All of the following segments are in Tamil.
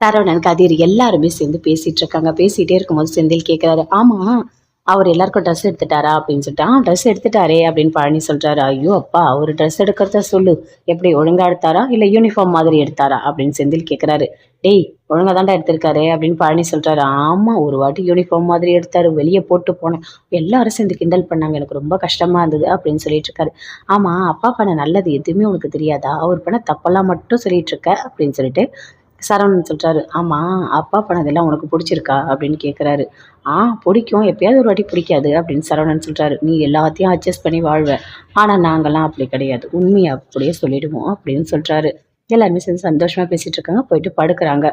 சரவணன் கதிர் எல்லாருமே சேர்ந்து பேசிட்டு இருக்காங்க பேசிட்டே இருக்கும்போது செந்தில் கேட்குறாரு ஆமா அவர் எல்லாருக்கும் ட்ரெஸ் எடுத்துட்டாரா? அப்படின்னு சொல்லிட்டு ஆ ட்ரெஸ் எடுத்துட்டாரே அப்படின்னு பழனி சொல்றாரு. ஐயோ அப்பா அவர் ட்ரெஸ் எடுக்கிறத சொல்லு. எப்படி ஒழுங்கா எடுத்தாரா? இல்லை யூனிஃபார்ம் மாதிரி எடுத்தாரா? அப்படின்னு செந்தில் கேட்குறாரு டேய் ஒழுங்கா தாண்டா எடுத்திருக்காரு அப்படின்னு பழனி சொல்றாரு. ஆமா ஒரு வாட்டி யூனிஃபார்ம் மாதிரி எடுத்தாரு. வெளியே போட்டு போனேன். எல்லாரும் சேர்ந்து கிண்டல் பண்ணாங்க. எனக்கு ரொம்ப கஷ்டமா இருந்தது அப்படின்னு சொல்லிட்டு இருக்காரு ஆமா அப்பா பண்ண நல்லது எதுவுமே உனக்கு தெரியாதா? அவர் பண்ண தப்பெல்லாம் மட்டும் சொல்லிட்டு இருக்க அப்படின்னு சொல்லிட்டு சரவணன் சொல்கிறாரு ஆமாம் அப்பா பண்ணதெல்லாம் உனக்கு பிடிச்சிருக்கா? அப்படின்னு கேட்குறாரு ஆ பிடிக்கும். எப்பயாவது ஒரு வாட்டி பிடிக்காது அப்படின்னு சரவணன் சொல்கிறாரு நீ எல்லாத்தையும் அட்ஜஸ்ட் பண்ணி வாழ்வ. ஆனால் நாங்கள்லாம் அப்படி கிடையாது. உண்மையை அப்படியே சொல்லிடுவோம் அப்படின்னு சொல்கிறாரு எல்லாருமே சேர்ந்து சந்தோஷமாக பேசிகிட்டு இருக்காங்க. போயிட்டு படுக்கிறாங்க.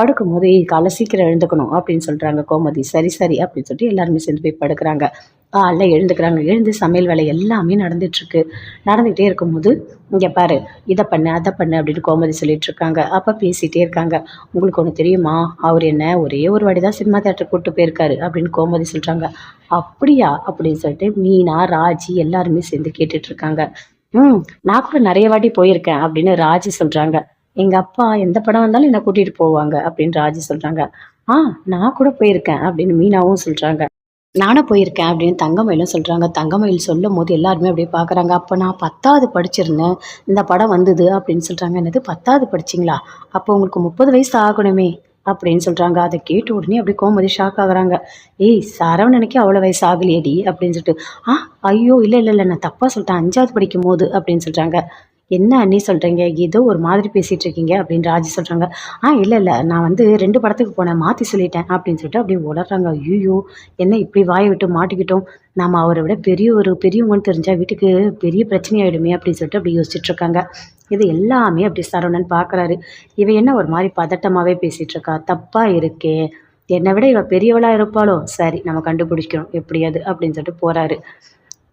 படுக்கும்போது "ஏய், காலை சீக்கிரம் எழுந்துக்கணும் அப்படின்னு சொல்கிறாங்க கோமதி. சரி சரி அப்படின்னு சொல்லிட்டு எல்லாருமே சேர்ந்து போய் படுக்கிறாங்க. காலைல எழுந்துக்கிறாங்க. எழுந்து சமையல் வேலை எல்லாமே நடந்துட்டுருக்கு. நடந்துக்கிட்டே நடந்துகிட்டே இருக்கும்போது இங்கே பாரு இதை பண்ணு அதை பண்ணு அப்படின்னு கோமதி சொல்லிட்டு இருக்காங்க. அப்போ பேசிகிட்டே இருக்காங்க. உங்களுக்கு ஒன்று தெரியுமா? அவர் என்ன ஒரே ஒரு வாட்டி தான் சினிமா தேட்டர் கூட்டு போயிருக்காரு அப்படின்னு கோமதி சொல்கிறாங்க அப்படியா? அப்படின்னு சொல்லிட்டு மீனா ராஜி எல்லாருமே சேர்ந்து கேட்டுட்ருக்காங்க ம் நான் கூட நிறைய வாட்டி போயிருக்கேன் அப்படின்னு ராஜி சொல்கிறாங்க எங்க அப்பா எந்த படம் வந்தாலும் என்னை கூட்டிட்டு போவாங்க அப்படின்னு ராஜி சொல்றாங்க. ஆ நான் கூட போயிருக்கேன் அப்படின்னு மீனாவும் சொல்றாங்க. நானும் போயிருக்கேன் அப்படின்னு தங்கமயிலும் சொல்கிறாங்க தங்கமயில் சொல்லும் போது எல்லாருமே அப்படியே பார்க்குறாங்க அப்போ நான் பத்தாவது படிச்சிருந்தேன். இந்த படம் வந்தது அப்படின்னு சொல்கிறாங்க என்னது பத்தாவது படிச்சிங்களா? அப்போ உங்களுக்கு முப்பது வயசு ஆகணுமே அப்படின்னு சொல்கிறாங்க அதை கேட்ட உடனே அப்படியே கோமதி ஷாக் ஆகுறாங்க. ஏய் சரவணனுக்கு அவ்வளோ வயசு ஆகலையேடி அப்படின்னு சொல்லிட்டு ஆ ஐயோ இல்லை இல்லை இல்லை நான் தப்பாக சொல்லிட்டேன். அஞ்சாவது படிக்கும் போது அப்படின்னு சொல்கிறாங்க என்ன அண்ணி சொல்கிறீங்க ஏதோ ஒரு மாதிரி பேசிகிட்டு இருக்கீங்க அப்படின்னு ராஜி சொல்கிறாங்க ஆ இல்லை இல்லை. நான் வந்து ரெண்டு படத்துக்கு போனேன். மாற்றி சொல்லிட்டேன் அப்படின்னு சொல்லிட்டு அப்படியே உளறாங்க. ஐயோ என்ன இப்படி வாயை விட்டு மாட்டிக்கிட்டோம்? நாம் அவரை விட பெரிய ஒரு பெரியவங்கன்னு தெரிஞ்சால் வீட்டுக்கு பெரிய பிரச்சனையாயிடுமே அப்படின்னு சொல்லிட்டு அப்படி யோசிச்சுட்டு இருக்காங்க. இது எல்லாமே அப்படி சரவணன் பார்க்குறாரு இவ என்ன ஒரு மாதிரி பதட்டமாகவே பேசிகிட்டு இருக்கா? தப்பாக இருக்கே. என்னை விட இவள் பெரியவளாக இருப்பாளோ? சரி நம்ம கண்டுபிடிக்கிறோம். எப்படியாது? அப்படின்னு சொல்லிட்டு போகிறாரு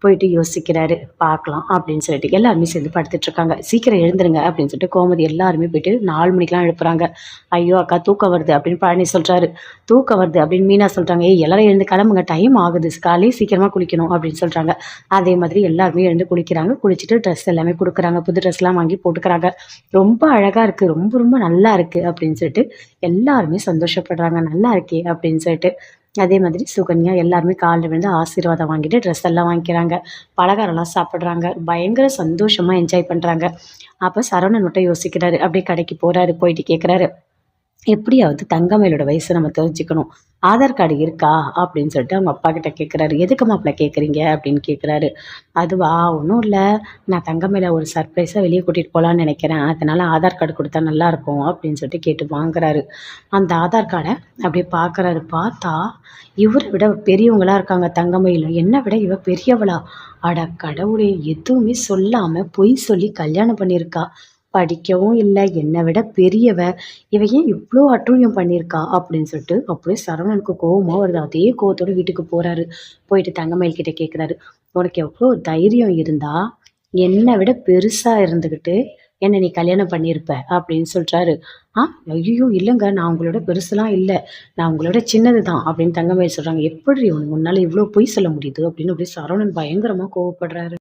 போயிட்டு யோசிக்கிறாரு பார்க்கலாம் அப்படின்னு சொல்லிட்டு எல்லாருமே சேர்ந்து படுத்துட்ருக்காங்க சீக்கிரம் எழுந்துருங்க அப்படின்னு சொல்லிட்டு கோமதி எல்லாருமே போயிட்டு நாலு மணிக்கெலாம் எழுப்புறாங்க. ஐயோ அக்கா தூக்கம் வருது அப்படின்னு பழனி சொல்கிறாரு தூக்கம் வருது அப்படின்னு மீனா சொல்கிறாங்க ஏய் எல்லாரும் எழுந்து கிளம்புங்க டைம் ஆகுது. காலையே சீக்கிரமாக குளிக்கணும் அப்படின்னு சொல்கிறாங்க அதே மாதிரி எல்லாருமே எழுந்து குளிக்கிறாங்க. குளிச்சுட்டு ட்ரெஸ் எல்லாமே கொடுக்குறாங்க. புது ட்ரெஸ்லாம் வாங்கி போட்டுக்கிறாங்க. ரொம்ப அழகாக இருக்குது ரொம்ப ரொம்ப நல்லா இருக்குது அப்படின்னு சொல்லிட்டு எல்லாருமே சந்தோஷப்படுறாங்க. நல்லா இருக்கே அப்படின்னு சொல்லிட்டு அதே மாதிரி சுகன்யா எல்லாருமே காலில் விழுந்து ஆசீர்வாதம் வாங்கிட்டு ட்ரெஸ் எல்லாம் வாங்கிக்கிறாங்க. பலகாரம்லாம் சாப்பிட்றாங்க. பயங்கர சந்தோஷமாக என்ஜாய் பண்ணுறாங்க அப்போ சரவணன் மட்டும் யோசிக்கிறாரு அப்படியே கடைக்கு போகிறாரு போயிட்டு கேட்குறாரு எப்படியாவது தங்கமயிலோட வயசை நம்ம தெரிஞ்சுக்கணும். ஆதார் கார்டு இருக்கா? அப்படின்னு சொல்லிட்டு அவங்க அப்பா கிட்ட கேட்குறாரு எதுக்கு மாப்பிள்ள கேட்குறீங்க அப்படின்னு கேட்குறாரு அதுவா ஒன்றும் இல்லை. நான் தங்கமேல ஒரு சர்ப்ரைஸாக வெளியே கூட்டிகிட்டு போகலான்னு நினைக்கிறேன். அதனால் ஆதார் கார்டு கொடுத்தா நல்லா இருக்கும் அப்படின்னு சொல்லிட்டு கேட்டு வாங்குறாரு. அந்த ஆதார் கார்டை அப்படியே பார்க்குறாரு பார்த்தா இவரை விட பெரியவங்களா இருக்காங்க தங்கமயிலும் என்னை விட இவ பெரியவளா? அட கடவுளே எதுவுமே சொல்லாமல் பொய் சொல்லி கல்யாணம் பண்ணியிருக்கா. படிக்கவும் இல்லை என்னை விட பெரியவ. இவ ஏன் இவ்வளோ அட்டூழியம் பண்ணியிருக்கா? அப்படின்னு சொல்லிட்டு அப்படியே சரவணனுக்கு கோவமாக வருது. அதே கோவத்தோடு வீட்டுக்கு போகிறாரு போயிட்டு தங்கமயில் கிட்டே கேட்குறாரு உனக்கு எவ்வளோ தைரியம் இருந்தால் என்னை விட பெருசாக இருந்துக்கிட்டு என்னை நீ கல்யாணம் பண்ணியிருப்ப அப்படின்னு சொல்கிறாரு ஆ ஐயோ இல்லைங்க. நான் உங்களோட பெருசுலாம் இல்லை. நான் உங்களோட சின்னது தான் அப்படின்னு தங்கமயில் சொல்கிறாங்க எப்படி உனக்கு உன்னால் இவ்வளோ பொய் சொல்ல முடியுது அப்படின்னு அப்படியே சரவணன் பயங்கரமாக கோவப்படுறாரு.